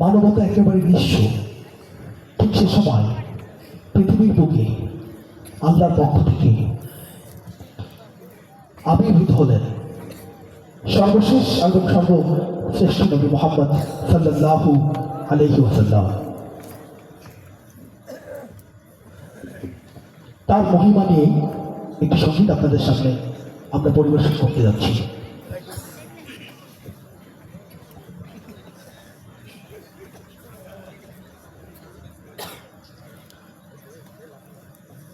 মানবতা একেবারে নিঃস্ব। ঠিক সে সময় পৃথিবীর বুকে আল্লাহর পক্ষ থেকে আবির্ভূত হলেন সর্বশেষ এবং সর্বশ্রেষ্ঠ নবী মোহাম্মদ সাল্লাল্লাহু আলহি ওসাল্লাম তার মহিমা নিয়ে একটি সংগীত আপনাদের সামনে আমরা পরিবেশন করতে যাচ্ছি।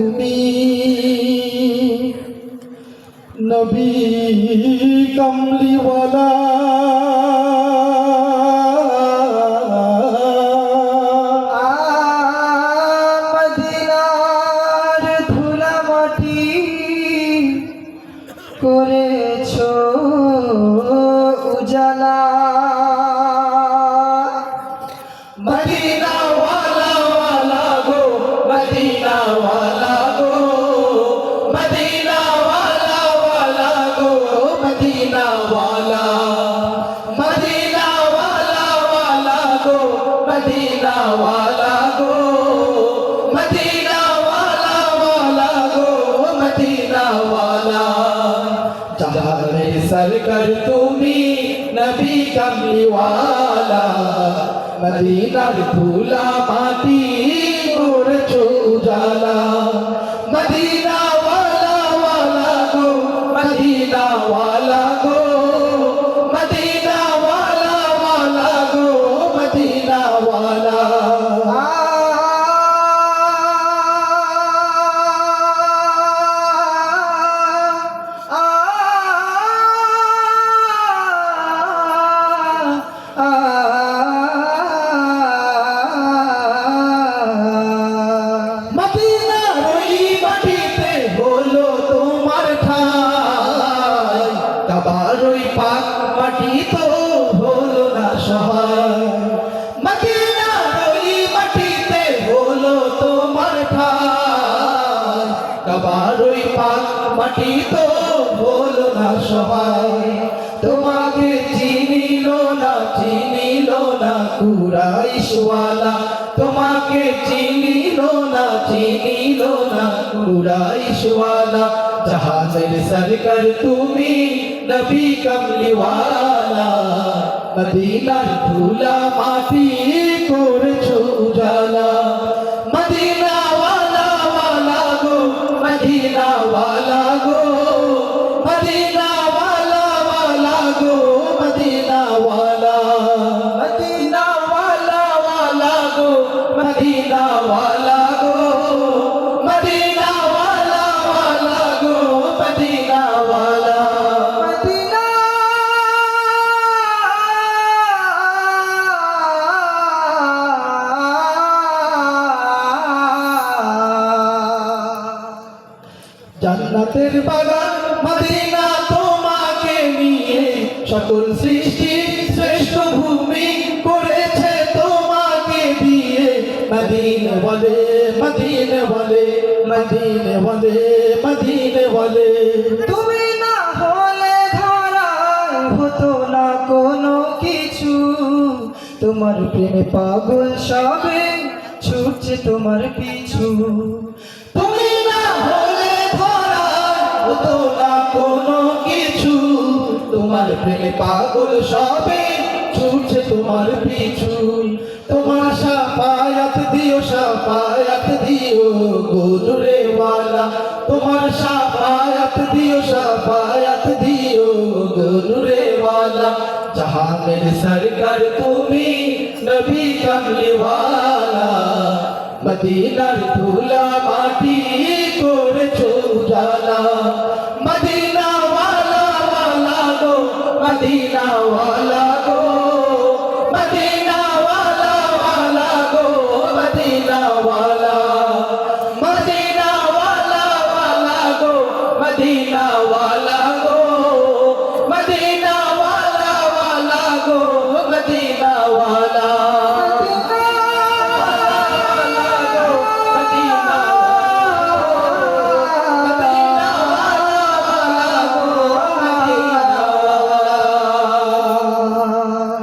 তুমি নবী কমলিওয়ালা। করেছ উজালা। সরকার তুমি নবী কামলিওয়ালা মদিনার ধুলা মাটি করেছ উজালা মদিনা ওয়ালা ওয়ালা গো মদিনা ওয়ালা গো ওই পাক মাটি তো হলো না সহায় তোমাকে চিনিল না চিনিল না কুরাইশওয়ালা, তোমাকে চিনিল না চিনিল না কুরাইশওয়ালা। জাহাজের সরকার তুমি নবী কমলিওয়ালা। মদিনার ধুলা মাটি করেছ। জান্নাতের বাগান, মদিনা তোমাকে নিয়ে সকল সৃষ্টি শ্রেষ্ঠ ভূমি করেছে তোমাকে দিয়ে। মদিনে বলে মদিনে বলে মদিনে বলে মদিনে বলে। তুমি না হলে ধারায় হতো না কোনো কিছু। তোমার প্রেমে পাগল সবে ছুটছে তোমার পিছু। পারতো না কোনো কিছু। তোমার প্রেমে পাগল সবে ছুটছে তোমার পিছু। তোমার সাফায়াত দিও সাফায়াত দিও গোদুরে ওয়ালা তোমার সাফায়াত দিও সাফায়াত দিও গোদুরে ওয়ালা জাহানের সরকার তুমি নবী কামলিওয়ালা। মদিনার ধুলা মাটি মদিনা